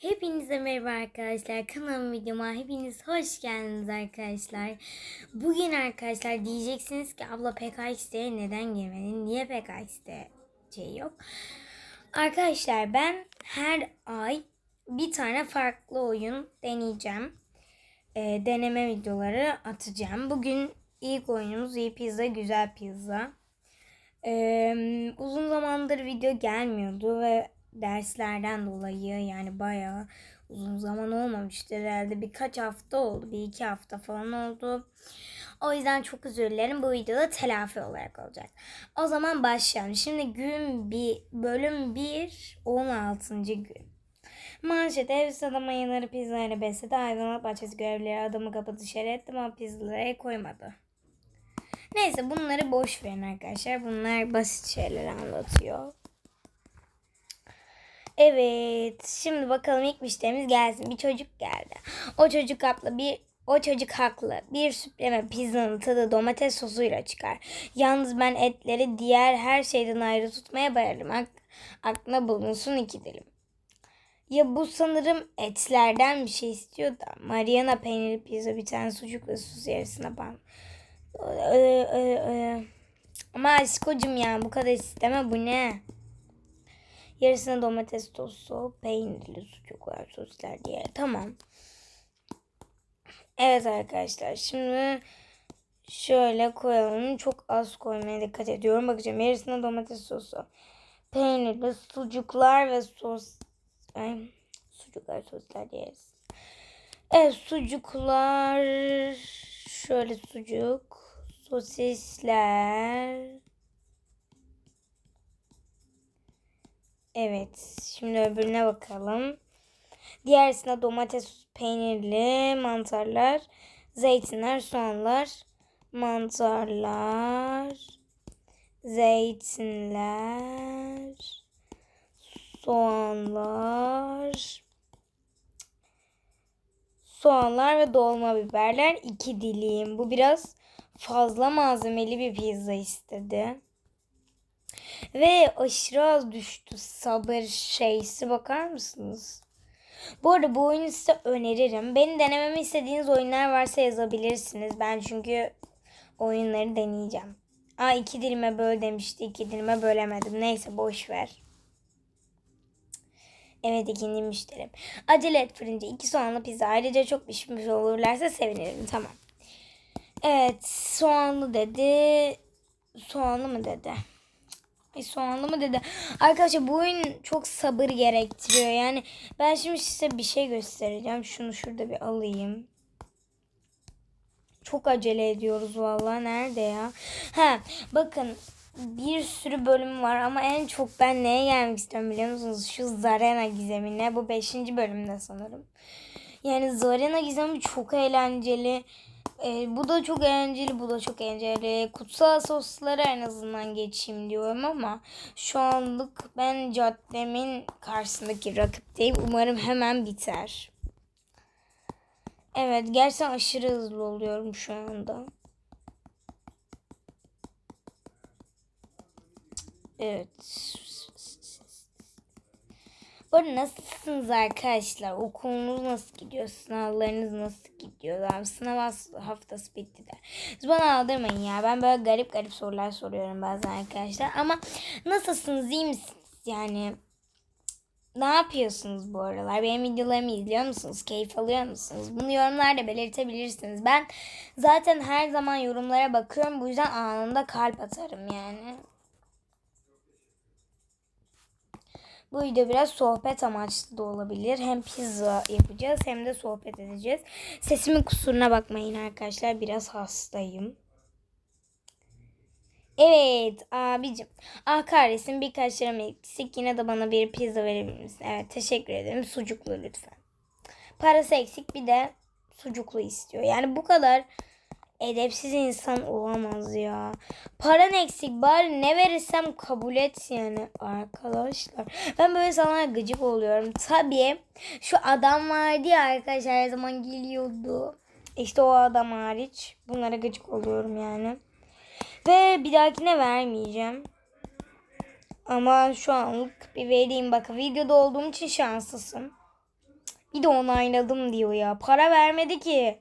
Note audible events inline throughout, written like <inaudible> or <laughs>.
Hepinize merhaba arkadaşlar. Kanalıma videoma hepiniz hoş geldiniz arkadaşlar. Bugün arkadaşlar diyeceksiniz ki abla PKX'de neden girmedin? Niye PKX'de şey yok? Arkadaşlar ben her ay bir tane farklı oyun deneyeceğim. Ee, deneme videoları atacağım. Bugün ilk oyunumuz iyi pizza güzel pizza. Ee, uzun zamandır video gelmiyordu ve derslerden dolayı yani bayağı uzun zaman olmamıştı herhalde birkaç hafta oldu bir iki hafta falan oldu. O yüzden çok özür dilerim bu videoda telafi olarak olacak. O zaman başlayalım. Şimdi gün bir bölüm 1 16. gün. Manşet ev adama yanarı pizzayla besledi. Hayvanat bahçesi görevlileri adamı kapı dışarı etti ama pizzalara koymadı. Neyse bunları boş verin arkadaşlar. Bunlar basit şeyler anlatıyor. Evet. Şimdi bakalım ilk müşterimiz gelsin. Bir çocuk geldi. O çocuk haklı. Bir o çocuk haklı. Bir süpleme pizzanın tadı domates sosuyla çıkar. Yalnız ben etleri diğer her şeyden ayrı tutmaya bayılırım. Ak aklına bulunsun iki dilim. Ya bu sanırım etlerden bir şey istiyor da. Mariana peynirli pizza bir tane sucuk ve sus yarısına ban. Ee, e, e. Ama aşkocum ya bu kadar isteme bu ne? Yarısına domates sosu, peynirli sucuklar, soslar diye. Tamam. Evet arkadaşlar. Şimdi şöyle koyalım. Çok az koymaya dikkat ediyorum. Bakacağım. Yarısına domates sosu, peynirli sucuklar ve sos. Ay, sucuklar, soslar diyeriz. Evet sucuklar. Şöyle sucuk. Sosisler. Evet. Şimdi öbürüne bakalım. Diğerisine domates peynirli mantarlar, zeytinler, soğanlar, mantarlar, zeytinler, soğanlar, soğanlar ve dolma biberler iki dilim. Bu biraz fazla malzemeli bir pizza istedi. Ve aşırı az düştü sabır şeysi bakar mısınız? Bu arada bu oyunu size öneririm. Beni denememi istediğiniz oyunlar varsa yazabilirsiniz. Ben çünkü oyunları deneyeceğim. Aa iki dilime böl demişti. iki dilime bölemedim. Neyse boş ver. Evet ikinci müşterim. Acele et fırıncı. iki soğanlı pizza. Ayrıca çok pişmiş olurlarsa sevinirim. Tamam. Evet soğanlı dedi. Soğanlı mı dedi? E, soğanlı mı dedi. Arkadaşlar bu oyun çok sabır gerektiriyor. Yani ben şimdi size bir şey göstereceğim. Şunu şurada bir alayım. Çok acele ediyoruz vallahi. Nerede ya? Ha bakın bir sürü bölüm var ama en çok ben neye gelmek istiyorum biliyor musunuz? Şu Zarena gizemine. Bu 5. bölümde sanırım. Yani Zarena gizemi çok eğlenceli. E, bu da çok eğlenceli, bu da çok eğlenceli. Kutsal sosları en azından geçeyim diyorum ama şu anlık ben caddemin karşısındaki rakipteyim. Umarım hemen biter. Evet, gerçekten aşırı hızlı oluyorum şu anda. Evet. Bu arada nasılsınız arkadaşlar? Okulunuz nasıl gidiyor? Sınavlarınız nasıl gidiyor? Sınav haftası bitti de. Siz bana aldırmayın ya. Ben böyle garip garip sorular soruyorum bazen arkadaşlar. Ama nasılsınız? iyi misiniz? Yani ne yapıyorsunuz bu aralar? Benim videolarımı izliyor musunuz? Keyif alıyor musunuz? Bunu yorumlarda belirtebilirsiniz. Ben zaten her zaman yorumlara bakıyorum. Bu yüzden anında kalp atarım yani. Bu video biraz sohbet amaçlı da olabilir. Hem pizza yapacağız hem de sohbet edeceğiz. Sesimin kusuruna bakmayın arkadaşlar. Biraz hastayım. Evet abicim. Ah kahretsin birkaç liram eksik. Yine de bana bir pizza verebilir misin? Evet teşekkür ederim. Sucuklu lütfen. Parası eksik bir de sucuklu istiyor. Yani bu kadar edepsiz insan olamaz ya. Paran eksik bari ne verirsem kabul et yani arkadaşlar. Ben böyle sana gıcık oluyorum. Tabii şu adam vardı ya arkadaşlar her zaman geliyordu. İşte o adam hariç bunlara gıcık oluyorum yani. Ve bir dahakine vermeyeceğim. Ama şu anlık bir vereyim bakın. Videoda olduğum için şanslısın. Bir de onayladım diyor ya. Para vermedi ki.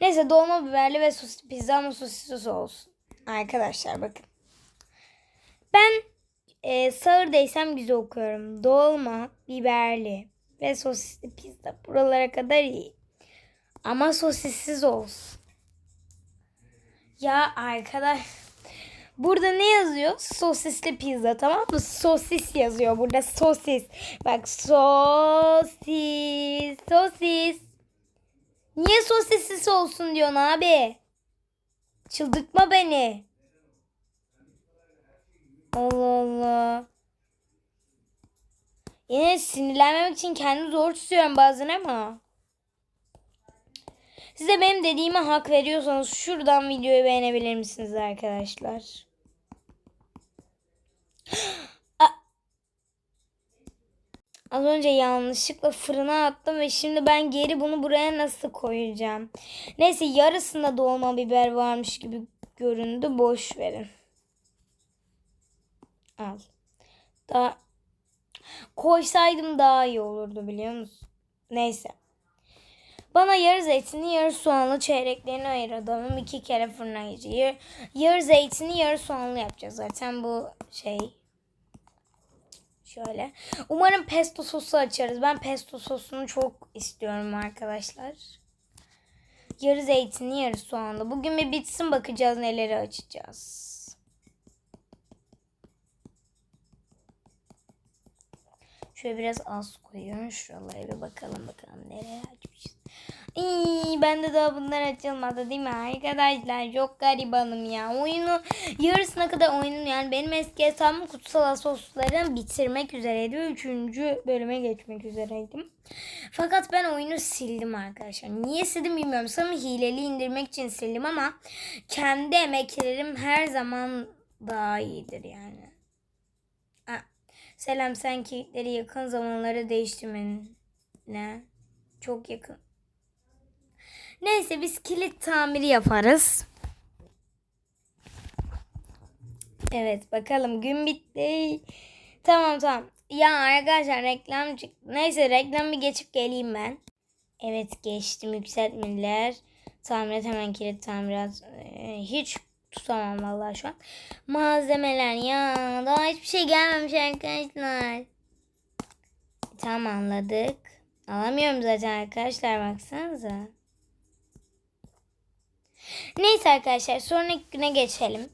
Neyse dolma biberli ve sos, pizza ama sosisli olsun. Arkadaşlar bakın. Ben e, sağırdaysam güzel okuyorum. Dolma, biberli ve sosisli pizza. Buralara kadar iyi. Ama sosissiz olsun. Ya arkadaş. Burada ne yazıyor? Sosisli pizza tamam mı? Sosis yazıyor burada sosis. Bak sosis. Sosis. Niye sosissiz olsun diyorsun abi? Çıldırtma beni. Allah Allah. Yine sinirlenmemek için kendimi zor tutuyorum bazen ama. Size benim dediğime hak veriyorsanız şuradan videoyu beğenebilir misiniz arkadaşlar? Az önce yanlışlıkla fırına attım ve şimdi ben geri bunu buraya nasıl koyacağım? Neyse yarısında dolma biber varmış gibi göründü. Boş verin. Al. Daha koysaydım daha iyi olurdu biliyor musun? Neyse. Bana yarı zeytinli, yarı soğanlı çeyreklerini ayır adamım. iki kere fırına gir. Yarı zeytinli, yarı soğanlı yapacağız zaten bu şey. Şöyle. Umarım pesto sosu açarız. Ben pesto sosunu çok istiyorum arkadaşlar. Yarı zeytinli, yarı soğanlı. Bugün bir bitsin bakacağız neleri açacağız. Şöyle biraz az koyuyorum. Şuralara bir bakalım bakalım nereye açmışız. İyi, ben de daha bunlar açılmadı değil mi arkadaşlar? Çok garibanım ya. Oyunu yarısına kadar oyunun yani benim eski hesabım kutsal asosların bitirmek üzereydi. Üçüncü bölüme geçmek üzereydim. Fakat ben oyunu sildim arkadaşlar. Niye sildim bilmiyorum. Sanırım hileli indirmek için sildim ama kendi emeklerim her zaman daha iyidir yani. Selam sen kilitleri yakın zamanlara değiştirmen ne? Çok yakın. Neyse biz kilit tamiri yaparız. Evet bakalım gün bitti. Tamam tamam. Ya arkadaşlar reklam çıktı. Neyse reklam bir geçip geleyim ben. Evet geçtim yükseltmeler. Tamirat hemen kilit tamirat. Ee, hiç tutamam vallahi şu an. Malzemeler ya daha hiçbir şey gelmemiş arkadaşlar. Tamam anladık. Alamıyorum zaten arkadaşlar baksanıza. Neyse arkadaşlar sonraki güne geçelim.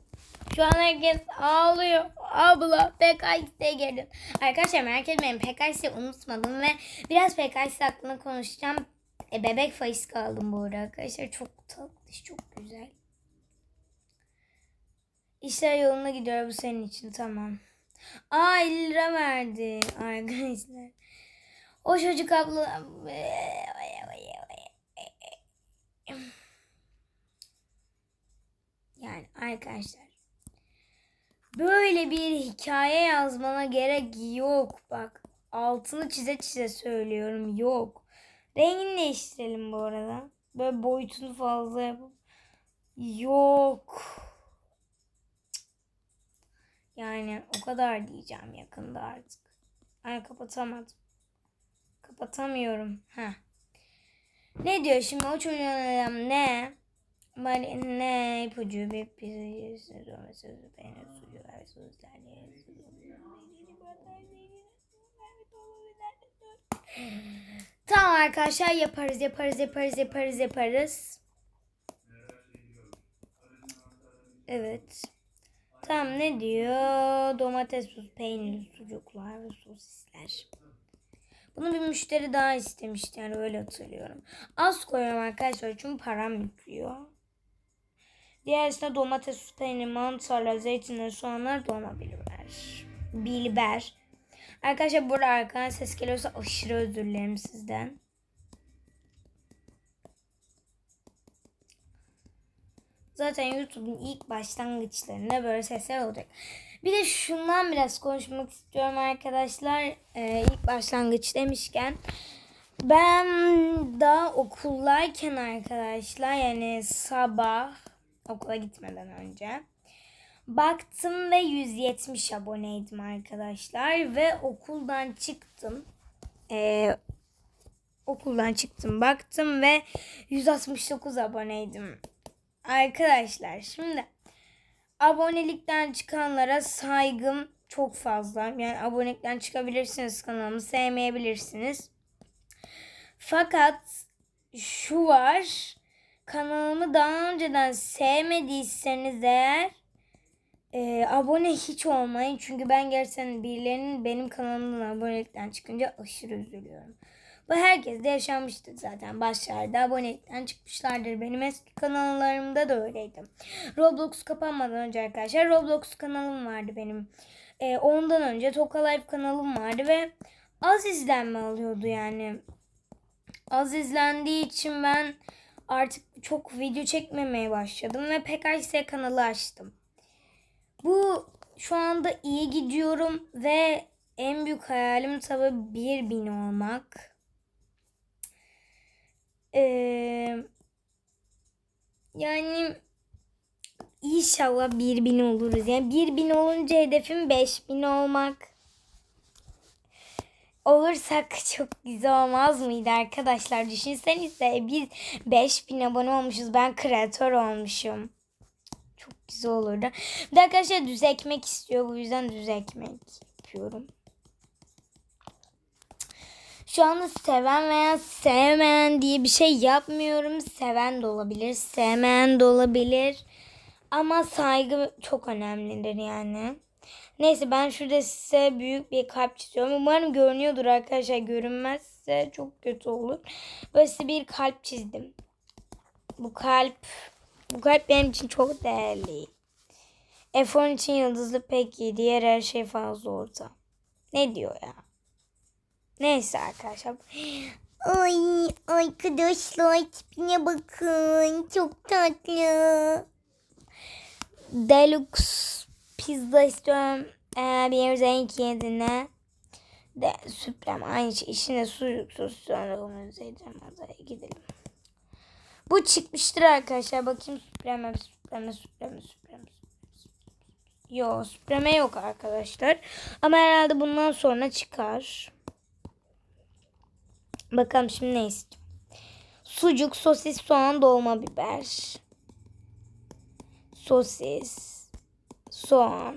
Şu an herkes ağlıyor. Abla PKX'de geldim. Arkadaşlar merak etmeyin PKX'i unutmadım ve biraz PKX hakkında konuşacağım. E, bebek faiz kaldım bu arada arkadaşlar. Çok tatlı, çok güzel. İşler yoluna gidiyor bu senin için tamam. Aa 50 lira verdi <laughs> arkadaşlar. O çocuk abla... Yani arkadaşlar. Böyle bir hikaye yazmana gerek yok. Bak altını çize çize söylüyorum. Yok. Rengini değiştirelim bu arada. Böyle boyutunu fazla yapıp. Yok. Yani o kadar diyeceğim yakında artık. Ay kapatamadım. Kapatamıyorum. Ha. Ne diyor şimdi o çocuğun adam ne? Mali ne ipucu bir pizza domatesi peynir suyu ve sosislerle Tamam arkadaşlar yaparız yaparız yaparız yaparız yaparız. Evet. Tamam ne diyor? Domates sos, peynir, sucuklar ve sosisler. Bunu bir müşteri daha istemişti yani öyle hatırlıyorum. Az koyuyorum arkadaşlar çünkü param yüklüyor. Diğerisinde domates, sos, peynir, mantarlar, zeytinler, soğanlar, dolma biber. Biber. Arkadaşlar burada arkadan ses geliyorsa aşırı özür dilerim sizden. Zaten YouTube'un ilk başlangıçlarında böyle sesler olacak. Bir de şundan biraz konuşmak istiyorum arkadaşlar. Ee, ilk başlangıç demişken. Ben daha okuldayken arkadaşlar yani sabah okula gitmeden önce baktım ve 170 aboneydim arkadaşlar ve okuldan çıktım. Ee, okuldan çıktım baktım ve 169 aboneydim. Arkadaşlar şimdi abonelikten çıkanlara saygım çok fazla. Yani abonelikten çıkabilirsiniz kanalımı sevmeyebilirsiniz. Fakat şu var. Kanalımı daha önceden sevmediyseniz eğer e, abone hiç olmayın. Çünkü ben gerçekten birilerinin benim kanalımdan abonelikten çıkınca aşırı üzülüyorum. Bu herkes de yaşanmıştır zaten. Başlarda abonelikten çıkmışlardır. Benim eski kanallarımda da öyleydi. Roblox kapanmadan önce arkadaşlar Roblox kanalım vardı benim. E, ondan önce Toka Life kanalım vardı ve az izlenme alıyordu yani. Az izlendiği için ben artık çok video çekmemeye başladım ve PKS kanalı açtım. Bu şu anda iyi gidiyorum ve en büyük hayalim tabii 1000 olmak. Ee, yani inşallah 1000 oluruz. Yani 1000 olunca hedefim 5000 olmak. Olursak çok güzel olmaz mıydı arkadaşlar? Düşünsenize biz 5000 abone olmuşuz. Ben kreatör olmuşum. Çok güzel olurdu. Bir de arkadaşlar düz ekmek istiyor. Bu yüzden düz ekmek yapıyorum. Şu anda seven veya sevmeyen diye bir şey yapmıyorum. Seven de olabilir, sevmeyen de olabilir. Ama saygı çok önemlidir yani. Neyse ben şurada size büyük bir kalp çiziyorum. Umarım görünüyordur arkadaşlar. Görünmezse çok kötü olur. Böyle size bir kalp çizdim. Bu kalp bu kalp benim için çok değerli. F10 için yıldızlı pek iyi. Diğer her şey fazla orta. Ne diyor ya? Neyse arkadaşlar. <gasps> Ay arkadaşlar tipine bakın. Çok tatlı. Deluxe pizza istiyorum. Eğer bir yerde en iki yediğine de süprem aynı şey. İçine sucuk sos sonra bunu izleyeceğim. Hadi gidelim. Bu çıkmıştır arkadaşlar. Bakayım süpreme süpreme süpreme süpreme. Yok süpreme yok arkadaşlar. Ama herhalde bundan sonra çıkar. Bakalım şimdi ne istiyorum. Sucuk, sosis, soğan, dolma biber. Sosis, soğan,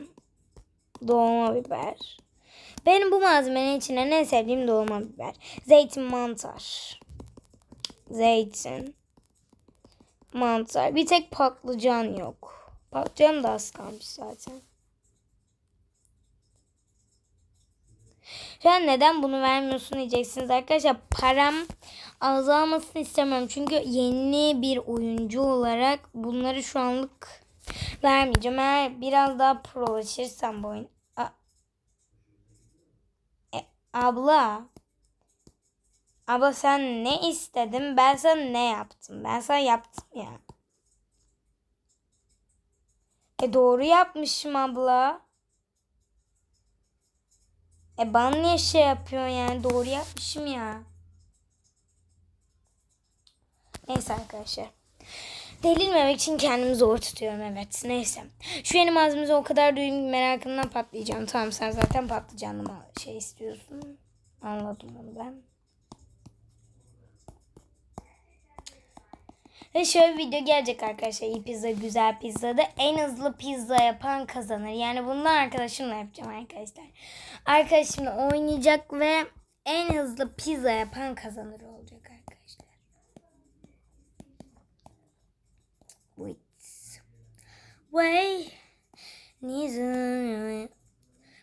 dolma biber. Benim bu malzemenin içine en sevdiğim dolma biber. Zeytin mantar. Zeytin. Mantar. Bir tek patlıcan yok. Patlıcan da az kalmış zaten. An neden bunu vermiyorsun diyeceksiniz arkadaşlar. Param azalmasını istemiyorum. Çünkü yeni bir oyuncu olarak bunları şu anlık vermeyeceğim. Eğer biraz daha prolaşırsam bu oyun. A e, abla. Abla sen ne istedin? Ben sana ne yaptım? Ben sana yaptım ya. E doğru yapmışım abla. E bana niye şey yapıyor yani? Doğru yapmışım ya. Neyse arkadaşlar. Delirmemek için kendimi zor tutuyorum evet. Neyse. Şu yeni malzemesi o kadar duyayım merakımdan patlayacağım. Tamam sen zaten patlıcanlı şey istiyorsun. Anladım onu ben. Ve şöyle bir video gelecek arkadaşlar. İyi pizza, güzel pizza da en hızlı pizza yapan kazanır. Yani bundan arkadaşımla yapacağım arkadaşlar. Arkadaşımla oynayacak ve en hızlı pizza yapan kazanır olacak arkadaşlar. Wait. Way.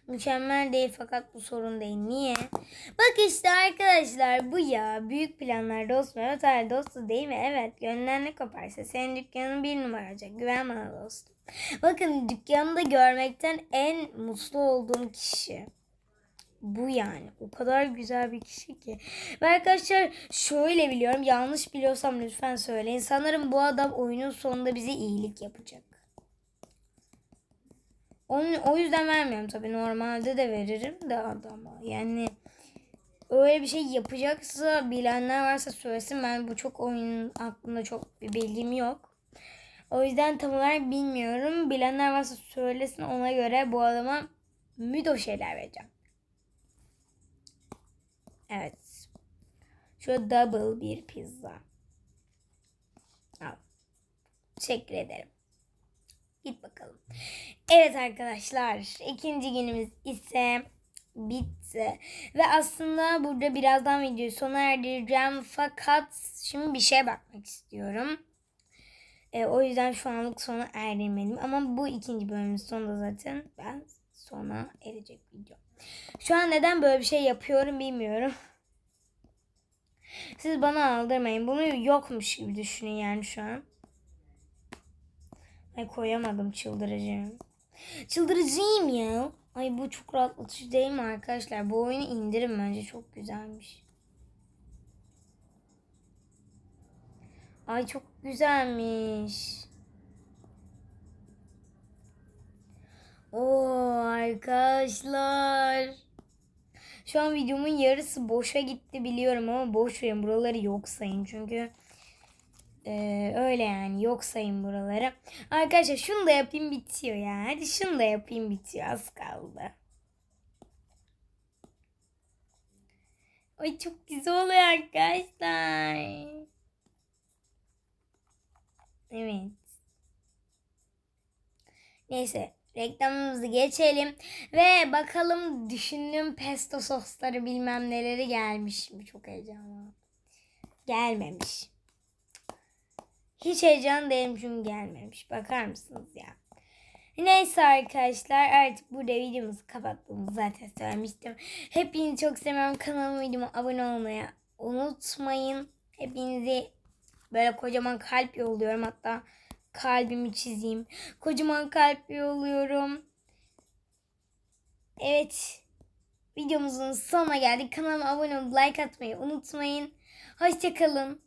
Mükemmel değil fakat bu sorun değil. Niye? Bak işte arkadaşlar bu ya. Büyük planlar dost mu? Otel dostu değil mi? Evet. Gönlünden ne koparsa senin dükkanın bir numara olacak. Güven bana dostum. Bakın dükkanı da görmekten en mutlu olduğum kişi. Bu yani. O kadar güzel bir kişi ki. Ve arkadaşlar şöyle biliyorum. Yanlış biliyorsam lütfen söyleyin. Sanırım bu adam oyunun sonunda bize iyilik yapacak. Onun, o yüzden vermiyorum tabii. Normalde de veririm de adama. Yani öyle bir şey yapacaksa bilenler varsa söylesin. Ben bu çok oyunun hakkında çok bir bilgim yok. O yüzden tam olarak bilmiyorum. Bilenler varsa söylesin ona göre bu adama müdo şeyler vereceğim. Evet. Şöyle double bir pizza. Al. Teşekkür ederim. Git bakalım. Evet arkadaşlar. ikinci günümüz ise bitti. Ve aslında burada birazdan videoyu sona erdireceğim. Fakat şimdi bir şeye bakmak istiyorum. E, o yüzden şu anlık sona erdirmedim. Ama bu ikinci bölümün sonunda zaten ben sona erecek video. Şu an neden böyle bir şey yapıyorum bilmiyorum. Siz bana aldırmayın. Bunu yokmuş gibi düşünün yani şu an. Ay koyamadım çıldıracağım. Çıldıracağım ya. Ay bu çok rahatlatıcı değil mi arkadaşlar? Bu oyunu indirin bence çok güzelmiş. Ay çok güzelmiş. Oo arkadaşlar. Şu an videomun yarısı boşa gitti biliyorum ama boş verin buraları yok sayın çünkü ee, öyle yani yok sayın buraları. Arkadaşlar şunu da yapayım bitiyor ya. Hadi şunu da yapayım bitiyor az kaldı. Ay çok güzel oluyor arkadaşlar. Evet. Neyse reklamımızı geçelim ve bakalım düşündüğüm pesto sosları bilmem neleri gelmiş mi? Çok heyecanlı. Gelmemiş. Hiç heyecan değilim çünkü gelmemiş. Bakar mısınız ya? Neyse arkadaşlar artık burada videomuzu kapattığımızı zaten söylemiştim. Hepinizi çok seviyorum. Kanalıma videoma abone olmayı unutmayın. Hepinizi böyle kocaman kalp yolluyorum. Hatta kalbimi çizeyim. Kocaman kalp yolluyorum. Evet. Videomuzun sonuna geldik. Kanalıma abone olup like atmayı unutmayın. Hoşçakalın.